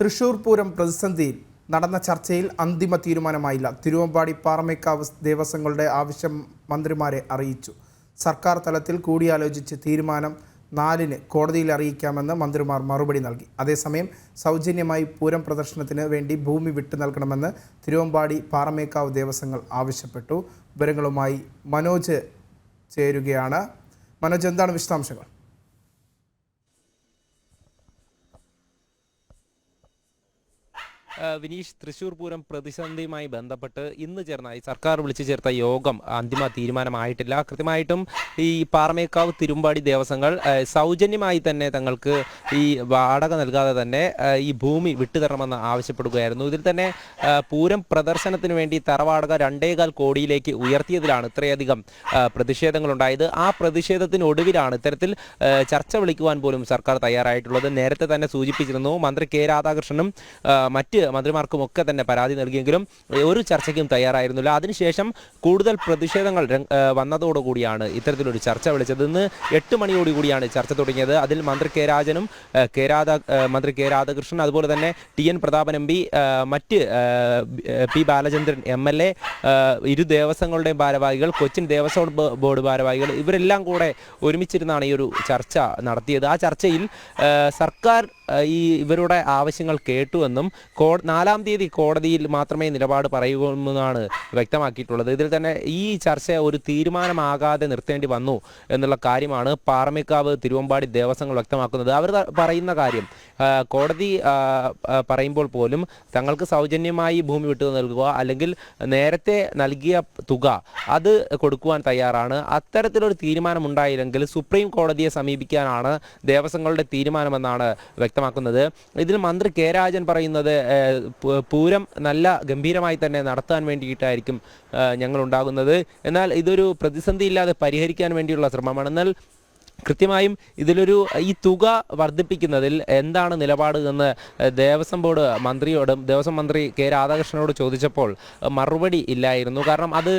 തൃശൂർ പൂരം പ്രതിസന്ധിയിൽ നടന്ന ചർച്ചയിൽ അന്തിമ തീരുമാനമായില്ല. തിരുവമ്പാടി പാറമേക്കാവ് ദേവസ്വങ്ങളുടെ ആവശ്യം മന്ത്രിമാരെ അറിയിച്ചു. സർക്കാർ തലത്തിൽ കൂടിയാലോചിച്ച് തീരുമാനം നാലിന് കോടതിയിൽ അറിയിക്കാമെന്ന് മന്ത്രിമാർ മറുപടി നൽകി. അതേസമയം സൗജന്യമായി പൂരം പ്രദർശനത്തിന് വേണ്ടി ഭൂമി വിട്ടു നൽകണമെന്ന് തിരുവമ്പാടി പാറമേക്കാവ് ദേവസ്വങ്ങൾ ആവശ്യപ്പെട്ടു. വിവരങ്ങളുമായി മനോജ് ചേരുകയാണ്. മനോജ് എന്താണ് വിശദാംശങ്ങൾ? വിനീഷ് തൃശൂർ പൂരം പ്രതിസന്ധിയുമായി ബന്ധപ്പെട്ട് ഇന്ന് ചേർന്ന സർക്കാർ വിളിച്ചു ചേർത്ത യോഗം അന്തിമ തീരുമാനമായിട്ടില്ല. കൃത്യമായിട്ടും ഈ പാറമേക്കാവ് തിരുമ്പാടി ദേവസ്വങ്ങൾ സൗജന്യമായി തന്നെ തങ്ങൾക്ക് ഈ വാടക നൽകാതെ തന്നെ ഈ ഭൂമി വിട്ടുതരണമെന്ന് ആവശ്യപ്പെടുകയായിരുന്നു. ഇതിൽ തന്നെ പൂരം പ്രദർശനത്തിന് വേണ്ടി തറവാടക രണ്ടേകാൽ കോടിയിലേക്ക് ഉയർത്തിയതിലാണ് ഇത്രയധികം പ്രതിഷേധങ്ങളുണ്ടായത്. ആ പ്രതിഷേധത്തിനൊടുവിലാണ് ഇത്തരത്തിൽ ചർച്ച വിളിക്കുവാൻ പോലും സർക്കാർ തയ്യാറായിട്ടുള്ളത്. നേരത്തെ തന്നെ സൂചിപ്പിച്ചിരുന്നു മന്ത്രി കെ രാധാകൃഷ്ണനും മറ്റ് മന്ത്രിമാർക്കും ഒക്കെ തന്നെ പരാതി നൽകിയെങ്കിലും ഒരു ചർച്ചയ്ക്കും തയ്യാറായിരുന്നില്ല. അതിനുശേഷം കൂടുതൽ പ്രതിഷേധങ്ങൾ വന്നതോടുകൂടിയാണ് ഇത്തരത്തിലൊരു ചർച്ച വിളിച്ചത്. ഇന്ന് എട്ട് മണിയോടുകൂടിയാണ് ചർച്ച തുടങ്ങിയത്. അതിൽ മന്ത്രി കെ രാജനും കെ രാധാ മന്ത്രി കെ രാധാകൃഷ്ണൻ അതുപോലെ തന്നെ T N Prathapan M P മറ്റ് P Balachandran M L A ഇരു ദേവസ്വങ്ങളുടെയും ഭാരവാഹികൾ കൊച്ചിൻ ദേവസ്വം ബോർഡ് ഭാരവാഹികൾ ഇവരെല്ലാം കൂടെ ഒരുമിച്ചിരുന്നാണ് ഈ ഒരു ചർച്ച നടത്തിയത്. ആ ചർച്ചയിൽ സർക്കാർ ഈ ഇവരുടെ ആവശ്യങ്ങൾ കേട്ടുവെന്നും കോ നാലാം തീയതി കോടതിയിൽ മാത്രമേ നിലപാട് പറയുമെന്നാണ് വ്യക്തമാക്കിയിട്ടുള്ളത്. ഇതിൽ തന്നെ ഈ ചർച്ച ഒരു തീരുമാനമാകാതെ നിർത്തേണ്ടി വന്നു എന്നുള്ള കാര്യമാണ് പാറമേക്കാവ് തിരുവമ്പാടി ദേവസ്വങ്ങൾ വ്യക്തമാക്കുന്നത്. അവർ പറയുന്ന കാര്യം കോടതി പറയുമ്പോൾ പോലും തങ്ങൾക്ക് സൗജന്യമായി ഭൂമി വിട്ടു നൽകുക അല്ലെങ്കിൽ നേരത്തെ നൽകിയ തുക അത് കൊടുക്കുവാൻ തയ്യാറാണ്. അത്തരത്തിലൊരു തീരുമാനമുണ്ടായില്ലെങ്കിൽ സുപ്രീം കോടതിയെ സമീപിക്കാനാണ് ദേവസ്വങ്ങളുടെ തീരുമാനമെന്നാണ് വ്യക്തമാക്കുന്നത്. ഇതിൽ മന്ത്രി കെ രാജൻ പറയുന്നത് പൂരം നല്ല ഗംഭീരമായി തന്നെ നടത്താൻ വേണ്ടിയിട്ടായിരിക്കും ഞങ്ങൾ ഉണ്ടാകുന്നത് എന്നാൽ ഇതൊരു പ്രതിസന്ധി ഇല്ലാതെ പരിഹരിക്കാൻ വേണ്ടിയുള്ള ശ്രമമാണ്. എന്നാൽ കൃത്യമായും ഇതിലൊരു ഈ തുക വർദ്ധിപ്പിക്കുന്നതിൽ എന്താണ് നിലപാട് എന്ന് ദേവസ്വം ബോർഡ് മന്ത്രിയോടും ദേവസ്വം മന്ത്രി കെ രാധാകൃഷ്ണനോട് ചോദിച്ചപ്പോൾ മറുപടി ഇല്ലായിരുന്നു. കാരണം അത്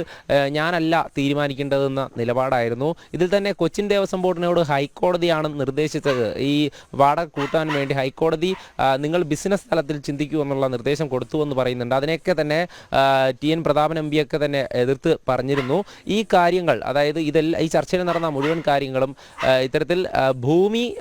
ഞാനല്ല തീരുമാനിക്കേണ്ടതെന്ന നിലപാടായിരുന്നു. ഇതിൽ തന്നെ കൊച്ചിൻ ദേവസ്വം ബോർഡിനോട് ഹൈക്കോടതിയാണ് നിർദ്ദേശിച്ചത്. ഈ വാടക കൂട്ടാൻ വേണ്ടി ഹൈക്കോടതി നിങ്ങൾ ബിസിനസ് തലത്തിൽ ചിന്തിക്കൂ എന്നുള്ള നിർദ്ദേശം കൊടുത്തു എന്ന് പറയുന്നുണ്ട്. അതിനെയൊക്കെ തന്നെ ടി എൻ പ്രതാപൻ എം പിയൊക്കെ തന്നെ എതിർത്ത് പറഞ്ഞിരുന്നു. ഈ കാര്യങ്ങൾ അതായത് ഇതെല്ലാം ഈ ചർച്ചയിൽ നടന്ന മുഴുവൻ കാര്യങ്ങളും ഇത്തരത്തിൽ ഭൂമി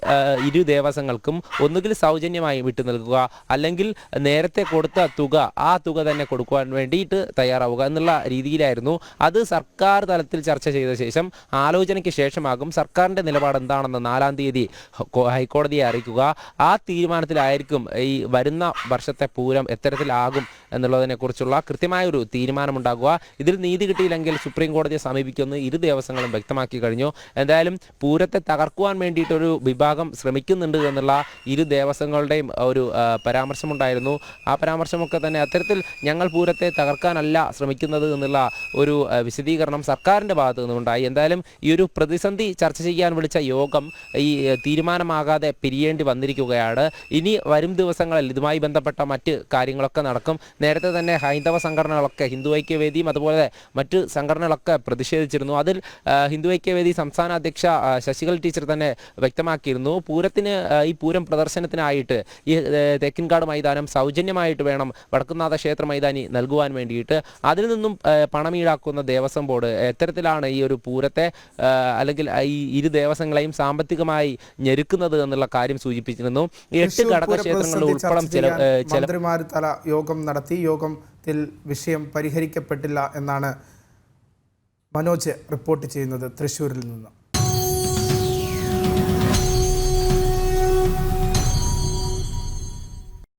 ഇരു ദേവസ്വങ്ങൾക്കും ഒന്നുകിൽ സൗജന്യമായി വിട്ടു നൽകുക അല്ലെങ്കിൽ നേരത്തെ കൊടുത്ത തുക ആ തുക തന്നെ കൊടുക്കുവാൻ വേണ്ടിയിട്ട് തയ്യാറാവുക എന്നുള്ള രീതിയിലായിരുന്നു. അത് സർക്കാർ തലത്തിൽ ചർച്ച ചെയ്ത ശേഷം ആലോചനയ്ക്ക് ശേഷമാകും സർക്കാരിന്റെ നിലപാട് എന്താണെന്ന് നാലാം തീയതി ഹൈക്കോ- ഹൈക്കോടതിയെ അറിയിക്കുക. ആ തീരുമാനത്തിലായിരിക്കും ഈ വരുന്ന വർഷത്തെ പൂരം എത്തരത്തിലാകും എന്നുള്ളതിനെക്കുറിച്ചുള്ള കൃത്യമായ ഒരു തീരുമാനമുണ്ടാകുക. ഇതിൽ നീതി കിട്ടിയില്ലെങ്കിൽ സുപ്രീം കോടതിയെ സമീപിക്കുമെന്ന് ഇരു ദേവസ്വങ്ങളും വ്യക്തമാക്കി കഴിഞ്ഞു. എന്തായാലും പൂരത്തെ തകർക്കുവാൻ വേണ്ടിയിട്ടൊരു വിഭാഗം ശ്രമിക്കുന്നുണ്ട് എന്നുള്ള ഇരു ദേവസ്വങ്ങളുടെയും ഒരു പരാമർശമുണ്ടായിരുന്നു. ആ പരാമർശമൊക്കെ തന്നെ അത്തരത്തിൽ ഞങ്ങൾ പൂരത്തെ തകർക്കാനല്ല ശ്രമിക്കുന്നത് എന്നുള്ള ഒരു വിശദീകരണം സർക്കാരിന്റെ ഭാഗത്തു നിന്നുണ്ടായി എന്തായാലും ഈ ഒരു പ്രതിസന്ധി ചർച്ച ചെയ്യാൻ വിളിച്ച യോഗം ഈ തീരുമാനമാകാതെ പിരിയേണ്ടി വന്നിരിക്കുകയാണ്. ഇനി വരും ദിവസങ്ങളിൽ ഇതുമായി ബന്ധപ്പെട്ട മറ്റ് കാര്യങ്ങളൊക്കെ നടക്കും. നേരത്തെ തന്നെ ഹൈന്ദവ സംഘടനകളൊക്കെ ഹിന്ദു ഐക്യവേദിയും അതുപോലെ മറ്റ് സംഘടനകളൊക്കെ പ്രതിഷേധിച്ചിരുന്നു. അതിൽ ഹിന്ദു ഐക്യവേദി സംസ്ഥാന അധ്യക്ഷ ആ, ടീച്ചർ തന്നെ വ്യക്തമാക്കിയിരുന്നു. പൂരത്തിന് ഈ പൂരം പ്രദർശനത്തിനായിട്ട് ഈ തെക്കിൻകാട് മൈതാനം സൗജന്യമായിട്ട് വേണം വടക്കുന്നാഥ ക്ഷേത്ര മൈതാനി നൽകുവാൻ വേണ്ടിയിട്ട്. അതിൽ നിന്നും പണം ഈടാക്കുന്ന ദേവസ്വം ബോർഡ് എത്തരത്തിലാണ് ഈ ഒരു പൂരത്തെ അല്ലെങ്കിൽ ഈ ഇരു ദേവസ്വങ്ങളെയും സാമ്പത്തികമായി ഞെരുക്കുന്നത് എന്നുള്ള കാര്യം സൂചിപ്പിച്ചിരുന്നു. എട്ട് ഘടക ക്ഷേത്രങ്ങളുടെ പ്രതിസന്ധി ചില ചെയ്യാൻ ചില മന്ത്രിമാർ തല യോഗം നടത്തി. യോഗത്തിൽ വിഷയം പരിഹരിക്കപ്പെട്ടില്ല എന്നാണ് മനോജ് റിപ്പോർട്ട് ചെയ്യുന്നത് തൃശ്ശൂരിൽ നിന്ന്.